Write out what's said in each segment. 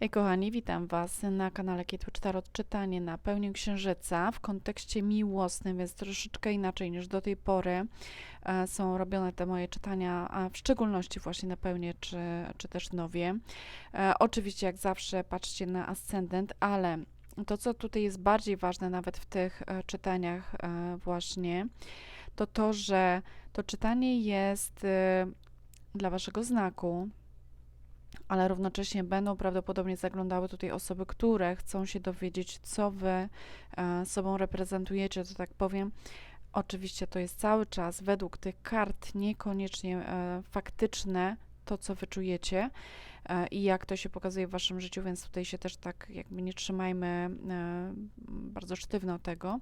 Hej kochani, witam Was na kanale Kietwitch Tarot Czytanie na pełni księżyca w kontekście miłosnym, więc troszeczkę inaczej niż do tej pory e, są robione te moje czytania, a w szczególności właśnie na pełnię czy, czy też nowie. E, oczywiście jak zawsze patrzcie na ascendent, ale to co tutaj jest bardziej ważne nawet w tych e, czytaniach właśnie, to to, że to czytanie jest dla Waszego znaku, ale równocześnie będą prawdopodobnie zaglądały tutaj osoby, które chcą się dowiedzieć, co wy e, sobą reprezentujecie, to tak powiem. Oczywiście to jest cały czas według tych kart niekoniecznie e, faktyczne to, co wyczujecie e, i jak to się pokazuje w waszym życiu, więc tutaj się też tak jakby nie trzymajmy bardzo sztywno tego.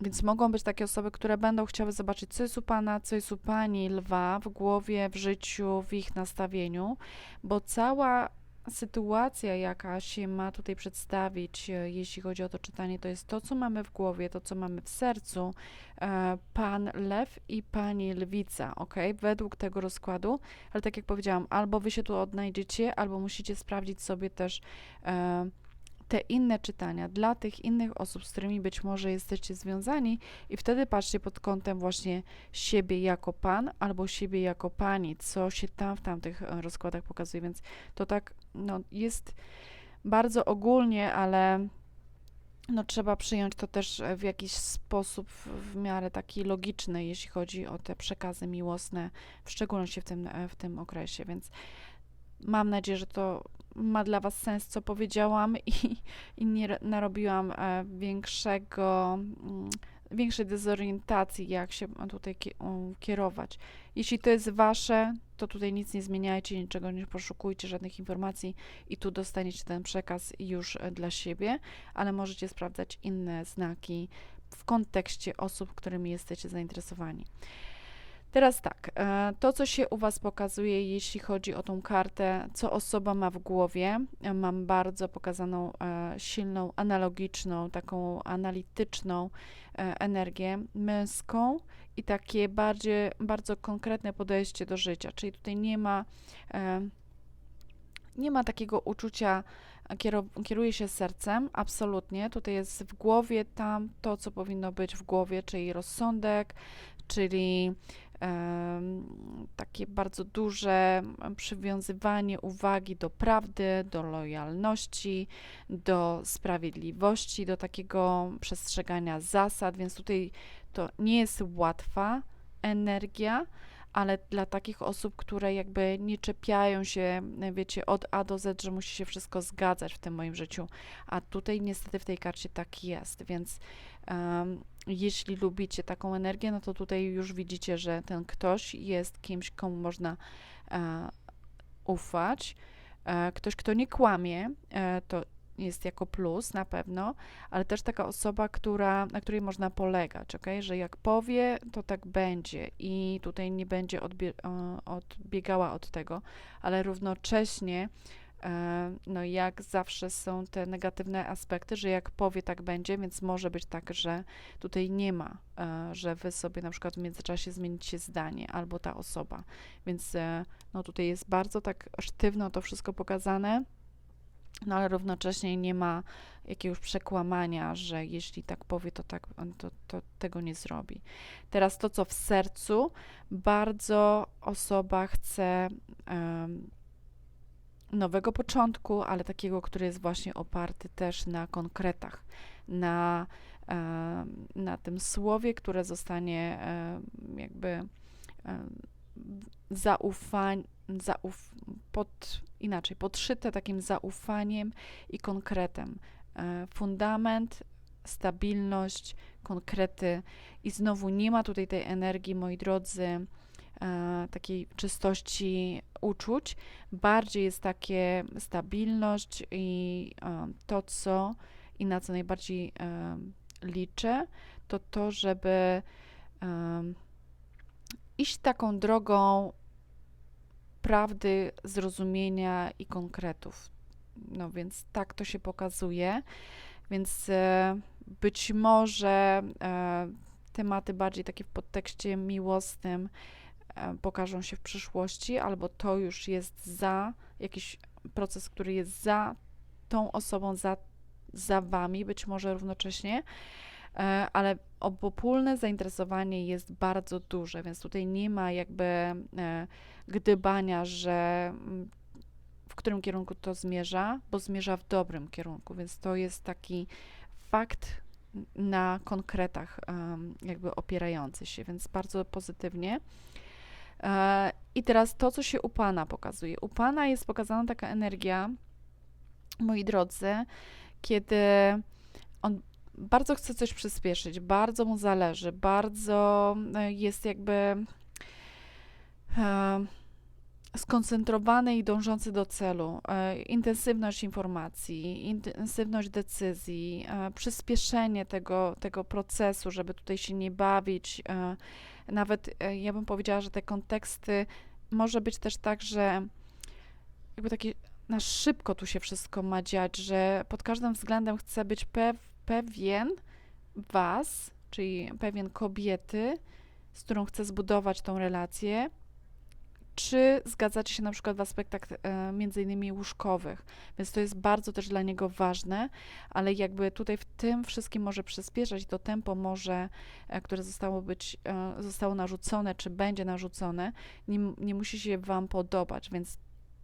Więc mogą być takie osoby, które będą chciały zobaczyć, co jest u Pana, co jest u Pani lwa w głowie, w życiu, w ich nastawieniu, bo cała sytuacja, jaka się ma tutaj przedstawić, e, jeśli chodzi o to czytanie, to jest to, co mamy w głowie, to, co mamy w sercu, e, Pan Lew i Pani Lwica, ok? Według tego rozkładu, ale tak jak powiedziałam, albo Wy się tu odnajdziecie, albo musicie sprawdzić sobie też e, te inne czytania dla tych innych osób, z którymi być może jesteście związani, i wtedy patrzcie pod kątem właśnie siebie jako pan albo siebie jako pani, co się tam w tamtych e, rozkładach pokazuje. Więc to tak no, jest bardzo ogólnie, ale no, trzeba przyjąć to też w jakiś sposób w, w miarę taki logiczny, jeśli chodzi o te przekazy miłosne, w szczególności w tym, e, w tym okresie. Więc mam nadzieję, że to ma dla Was sens, co powiedziałam i, i nie narobiłam e, większego, mm, większej dezorientacji, jak się tutaj kierować. Jeśli to jest Wasze, to tutaj nic nie zmieniajcie, niczego nie poszukujcie, żadnych informacji i tu dostaniecie ten przekaz już e, dla siebie, ale możecie sprawdzać inne znaki w kontekście osób, którymi jesteście zainteresowani. Teraz tak, e, to co się u Was pokazuje, jeśli chodzi o tą kartę, co osoba ma w głowie, e, mam bardzo pokazaną e, silną, analogiczną, taką analityczną energię męską i takie bardziej, bardzo konkretne podejście do życia, czyli tutaj nie ma, nie ma takiego uczucia, kieruje się sercem, absolutnie. Tutaj jest w głowie tam to, co powinno być w głowie, czyli rozsądek, czyli takie bardzo duże przywiązywanie uwagi do prawdy, do lojalności, do sprawiedliwości, do takiego przestrzegania zasad, więc tutaj to nie jest łatwa energia, ale dla takich osób, które jakby nie czepiają się, wiecie, od A do Z, że musi się wszystko zgadzać w tym moim życiu, a tutaj niestety w tej karcie tak jest, więc um, jeśli lubicie taką energię, no to tutaj już widzicie, że ten ktoś jest kimś, komu można e, ufać. E, ktoś, kto nie kłamie, e, to jest jako plus na pewno, ale też taka osoba, która, na której można polegać, okay? że jak powie, to tak będzie i tutaj nie będzie odbie odbiegała od tego, ale równocześnie no jak zawsze są te negatywne aspekty, że jak powie, tak będzie, więc może być tak, że tutaj nie ma, e, że wy sobie na przykład w międzyczasie zmienicie zdanie albo ta osoba. Więc e, no tutaj jest bardzo tak sztywno to wszystko pokazane. No ale równocześnie nie ma jakiegoś przekłamania, że jeśli tak powie, to tak, to, to tego nie zrobi. Teraz to, co w sercu, bardzo osoba chce um, nowego początku, ale takiego, który jest właśnie oparty też na konkretach, na, na tym słowie, które zostanie jakby zaufań, zauf, pod, inaczej, podszyte takim zaufaniem i konkretem. E, fundament, stabilność, konkrety i znowu nie ma tutaj tej energii, moi drodzy, takiej czystości uczuć, bardziej jest takie stabilność i e, to, co i na co najbardziej e, liczę, to to, żeby iść taką drogą prawdy, zrozumienia i konkretów. No więc tak to się pokazuje. Więc być może tematy bardziej takie w podtekście miłosnym E, pokażą się w przyszłości, albo to już jest za jakiś proces, który jest za tą osobą, za, za wami, być może równocześnie, e, ale obopólne zainteresowanie jest bardzo duże, więc tutaj nie ma jakby e, gdybania, że mm, w którym kierunku to zmierza, bo zmierza w dobrym kierunku, więc to jest taki fakt na konkretach jakby opierający się, więc bardzo pozytywnie. E, I teraz to, co się u Pana pokazuje. U Pana jest pokazana taka energia, moi drodzy, kiedy on bardzo chce coś przyspieszyć, bardzo mu zależy, bardzo e, jest jakby e, skoncentrowany i dążący do celu. Intensywność informacji, intensywność decyzji, przyspieszenie tego, tego procesu, żeby tutaj się nie bawić nawet e, ja bym powiedziała, że te konteksty może być też tak, że jakby takie na szybko tu się wszystko ma dziać, że pod każdym względem chcę być pew, pewien was, czyli pewien kobiety, z którą chcę zbudować tą relację, czy zgadzacie się na przykład w aspektach e, między innymi łóżkowych, więc to jest bardzo też dla niego ważne, ale jakby tutaj w tym wszystkim może przyspieszać to tempo może, e, które zostało być, e, zostało narzucone, czy będzie narzucone, nie, nie musi się Wam podobać, więc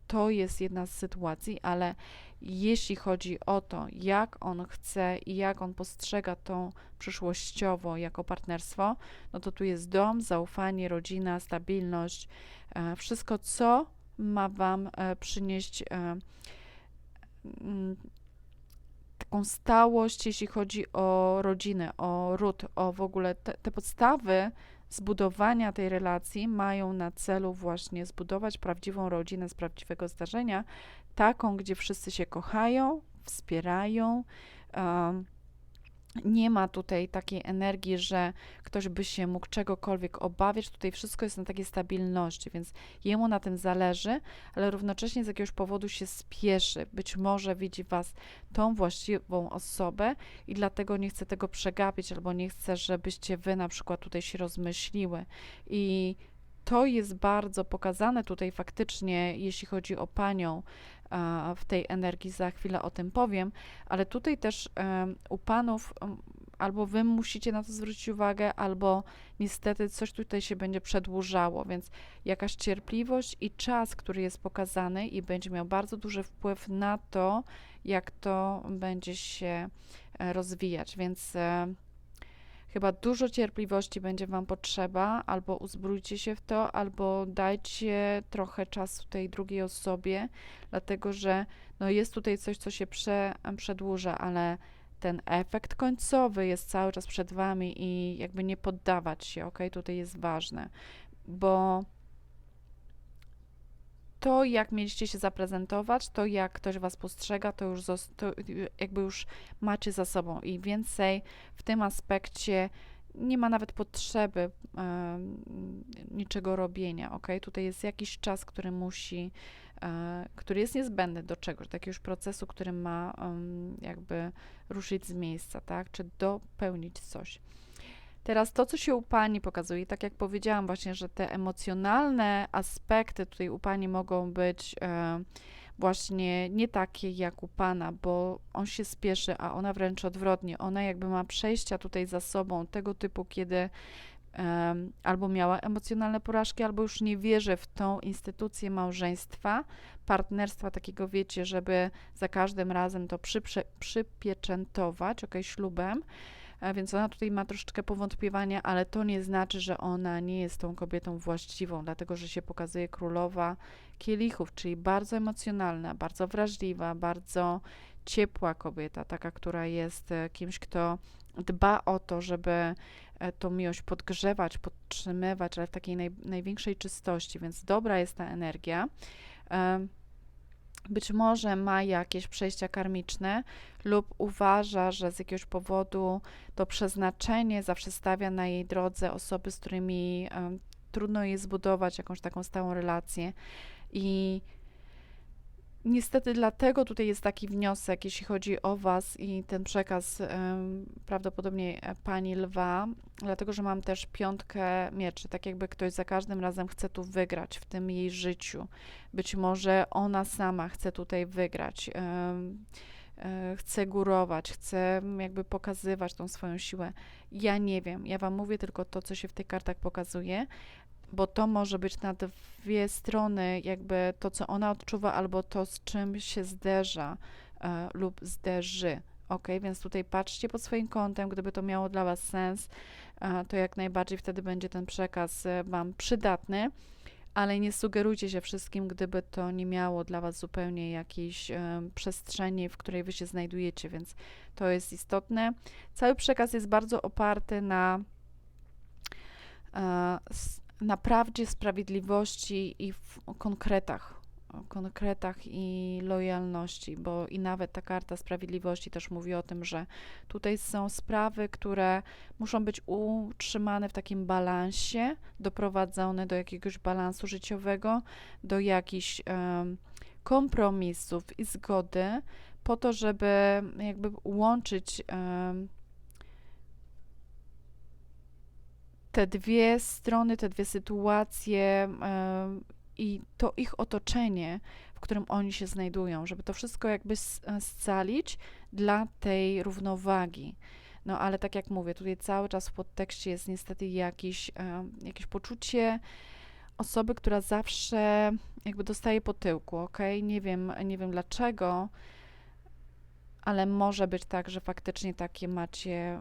to jest jedna z sytuacji, ale jeśli chodzi o to, jak on chce i jak on postrzega to przyszłościowo jako partnerstwo, no to tu jest dom, zaufanie, rodzina, stabilność, e, wszystko, co ma Wam e, przynieść e, mm, taką stałość, jeśli chodzi o rodzinę, o ród, o w ogóle te, te podstawy zbudowania tej relacji mają na celu właśnie zbudować prawdziwą rodzinę z prawdziwego zdarzenia, taką, gdzie wszyscy się kochają, wspierają. Um, nie ma tutaj takiej energii, że ktoś by się mógł czegokolwiek obawiać. Tutaj wszystko jest na takiej stabilności, więc jemu na tym zależy, ale równocześnie z jakiegoś powodu się spieszy. Być może widzi Was tą właściwą osobę i dlatego nie chce tego przegapić, albo nie chce, żebyście Wy na przykład tutaj się rozmyśliły. I to jest bardzo pokazane tutaj faktycznie, jeśli chodzi o panią w tej energii, za chwilę o tym powiem, ale tutaj też u panów albo wy musicie na to zwrócić uwagę, albo niestety coś tutaj się będzie przedłużało, więc jakaś cierpliwość i czas, który jest pokazany i będzie miał bardzo duży wpływ na to, jak to będzie się e, rozwijać, więc e, Chyba dużo cierpliwości będzie Wam potrzeba, albo uzbrójcie się w to, albo dajcie trochę czasu tej drugiej osobie, dlatego że no jest tutaj coś, co się prze, przedłuża, ale ten efekt końcowy jest cały czas przed Wami i jakby nie poddawać się, ok? Tutaj jest ważne, bo to, jak mieliście się zaprezentować, to jak ktoś was postrzega, to już to jakby już macie za sobą i więcej w tym aspekcie nie ma nawet potrzeby niczego robienia, ok? Tutaj jest jakiś czas, który musi, e, który jest niezbędny do czegoś, jakiegoś procesu, który ma jakby ruszyć z miejsca, tak? Czy dopełnić coś. Teraz to, co się u Pani pokazuje, tak jak powiedziałam właśnie, że te emocjonalne aspekty tutaj u Pani mogą być e, właśnie nie takie jak u Pana, bo on się spieszy, a ona wręcz odwrotnie. Ona jakby ma przejścia tutaj za sobą tego typu, kiedy e, albo miała emocjonalne porażki, albo już nie wierzy w tą instytucję małżeństwa, partnerstwa takiego, wiecie, żeby za każdym razem to przyprze, przypieczętować, ok, ślubem więc ona tutaj ma troszeczkę powątpiewania, ale to nie znaczy, że ona nie jest tą kobietą właściwą, dlatego że się pokazuje królowa kielichów, czyli bardzo emocjonalna, bardzo wrażliwa, bardzo ciepła kobieta, taka, która jest e, kimś, kto dba o to, żeby e, tą miłość podgrzewać, podtrzymywać, ale w takiej naj, największej czystości, więc dobra jest ta energia być może ma jakieś przejścia karmiczne lub uważa, że z jakiegoś powodu to przeznaczenie zawsze stawia na jej drodze osoby, z którymi trudno jest zbudować jakąś taką stałą relację. I Niestety dlatego tutaj jest taki wniosek, jeśli chodzi o Was i ten przekaz prawdopodobnie e, Pani Lwa, dlatego że mam też piątkę mieczy, tak jakby ktoś za każdym razem chce tu wygrać w tym jej życiu. Być może ona sama chce tutaj wygrać, e, chce górować, chce jakby pokazywać tą swoją siłę. Ja nie wiem, ja Wam mówię tylko to, co się w tych kartach pokazuje, bo to może być na dwie strony, jakby to, co ona odczuwa, albo to, z czym się zderza e, lub zderzy. Ok, więc tutaj patrzcie pod swoim kątem, gdyby to miało dla Was sens, e, to jak najbardziej wtedy będzie ten przekaz e, Wam przydatny, ale nie sugerujcie się wszystkim, gdyby to nie miało dla Was zupełnie jakiejś e, przestrzeni, w której Wy się znajdujecie, więc to jest istotne. Cały przekaz jest bardzo oparty na e, na prawdzie, sprawiedliwości i w konkretach, konkretach i lojalności, bo i nawet ta karta sprawiedliwości też mówi o tym, że tutaj są sprawy, które muszą być utrzymane w takim balansie, doprowadzone do jakiegoś balansu życiowego, do jakichś em, kompromisów i zgody, po to, żeby jakby łączyć em, te dwie strony, te dwie sytuacje i to ich otoczenie, w którym oni się znajdują, żeby to wszystko jakby e, scalić dla tej równowagi. No ale tak jak mówię, tutaj cały czas w podtekście jest niestety jakiś, em, jakieś poczucie osoby, która zawsze jakby dostaje po tyłku, ok? Nie wiem, nie wiem dlaczego, ale może być tak, że faktycznie takie macie,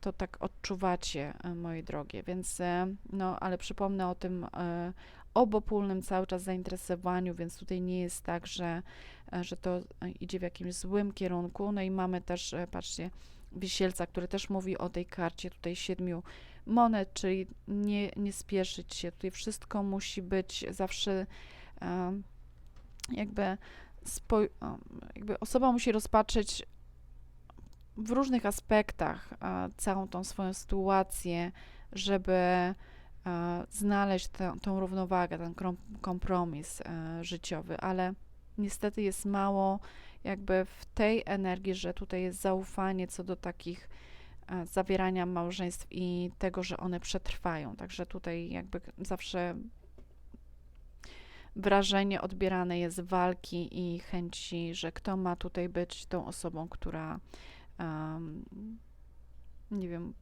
to tak odczuwacie, y, moje drogie, więc y, no, ale przypomnę o tym y, obopólnym cały czas zainteresowaniu, więc tutaj nie jest tak, że, że to idzie w jakimś złym kierunku. No i mamy też, patrzcie, wisielca, który też mówi o tej karcie tutaj siedmiu monet, czyli nie, nie spieszyć się. Tutaj wszystko musi być zawsze jakby osoba musi rozpatrzeć w różnych aspektach e, całą tą swoją sytuację, żeby e, znaleźć tę, tą równowagę, ten kompromis e, życiowy, ale niestety jest mało jakby w tej energii, że tutaj jest zaufanie co do takich e, zawierania małżeństw i tego, że one przetrwają. Także tutaj jakby zawsze wrażenie odbierane jest walki i chęci, że kto ma tutaj być tą osobą, która em, nie wiem,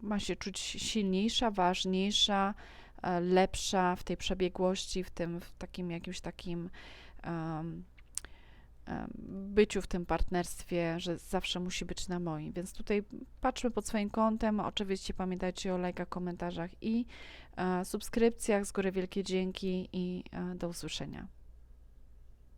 ma się czuć silniejsza, ważniejsza, e, lepsza w tej przebiegłości, w tym w takim jakimś takim em, byciu w tym partnerstwie, że zawsze musi być na moim. Więc tutaj patrzmy pod swoim kątem. Oczywiście pamiętajcie o lajkach, komentarzach i e, subskrypcjach. Z góry wielkie dzięki i e, do usłyszenia.